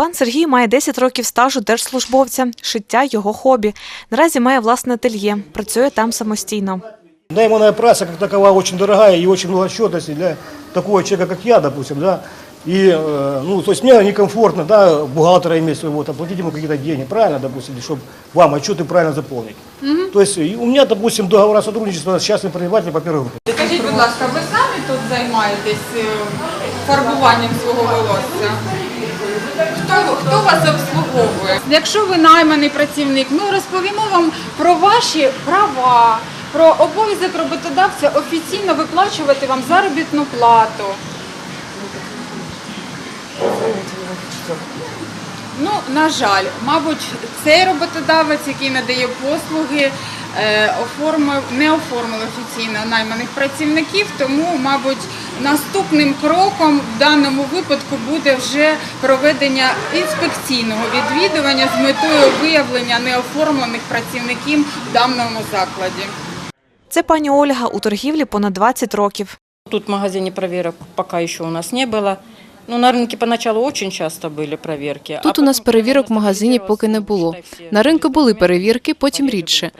Пан Сергій має 10 років стажу держслужбовця. Шиття його хобі. Наразі має власне ательє. Працює там самостійно. Найманная праця как такова очень дорогая и очень много отчетности для такого человека, как я, допустим, да. И, э, ну, то есть мне некомфортно, да, бухгалтера иметь своего, там, платить ему какие-то деньги, правильно, допустим, чтобы вам отчеты правильно заполнить. То есть и у меня, допустим, договора сотрудничества с частным предпринимателем по первой группе. Скажіть, будь ласка, ви самі тут займаєтесь е, фарбуванням свого волосся? Хто, хто вас обслуговує? Якщо ви найманий працівник, ми розповімо вам про ваші права, про обов'язок роботодавця офіційно виплачувати вам заробітну плату. Ну, на жаль, мабуть, цей роботодавець, який надає послуги, оформив, не оформив офіційно найманих працівників, тому, мабуть, наступним кроком в даному випадку буде вже проведення інспекційного відвідування з метою виявлення неоформлених працівників в даному закладі. Це пані Ольга у торгівлі понад 20 років. Тут в магазине проверок пока еще у нас не было. Ну, на рынке поначалу очень часто были проверки. Тут а у нас потом перевірок в появилась магазині справедливость, поки не було. считай, все На ринку були перевірки, потім побеги рідше.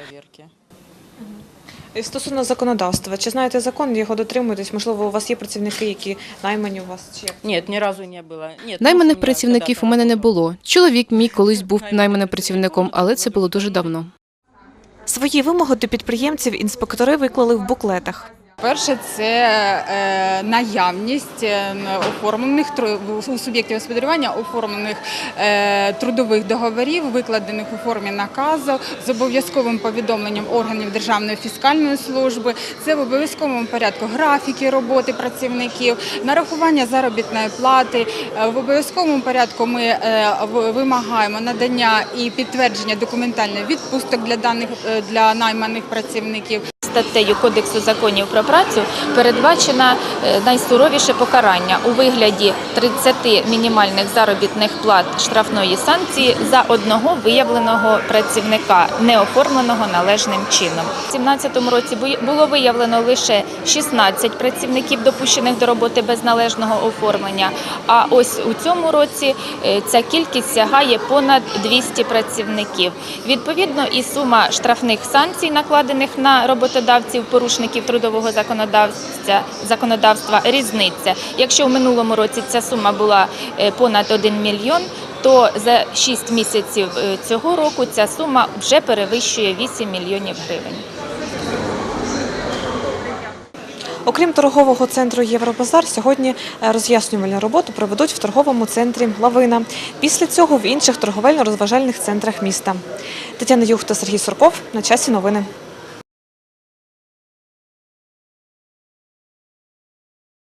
І Стосовно законодавства, чи знаєте закон, його дотримуєтесь? Можливо, у вас є працівники, які наймані у вас чи ні, Нет, разу не було. Нет, Найманих працівників у мене не було. Чоловік мій колись був найманим працівником, але це було дуже давно. Свої вимоги до підприємців інспектори виклали в буклетах. Перше, це е, наявність е, оформлених у суб'єктів господарювання оформлених е, трудових договорів, викладених у формі наказу з обов'язковим повідомленням органів Державної фіскальної служби. Це в обов'язковому порядку графіки роботи працівників, нарахування заробітної плати. В обов'язковому порядку ми вимагаємо надання і підтвердження документальних відпусток для даних для найманих працівників. Статтею Кодексу законів про працю передбачено е, найсуровіше покарання у вигляді 30 мінімальних заробітних плат штрафної санкції за одного виявленого працівника, не оформленого належним чином. У 2017 році було виявлено лише 16 працівників, допущених до роботи без належного оформлення. А ось у цьому році е, ця кількість сягає понад 200 працівників. Відповідно, і сума штрафних санкцій, накладених на роботодавців, порушників трудового законодавства, законодавства різниця. Якщо в минулому році ця сума була е, понад 1 мільйон, то за 6 місяців е, цього року ця сума вже перевищує 8 мільйонів гривень. Окрім торгового центру Євробазар, сьогодні е, роз'яснювальну роботу проведуть в торговому центрі Лавина. Після цього в інших торговельно-розважальних центрах міста. Тетяна Юхта, Сергій Сурков. На часі новини.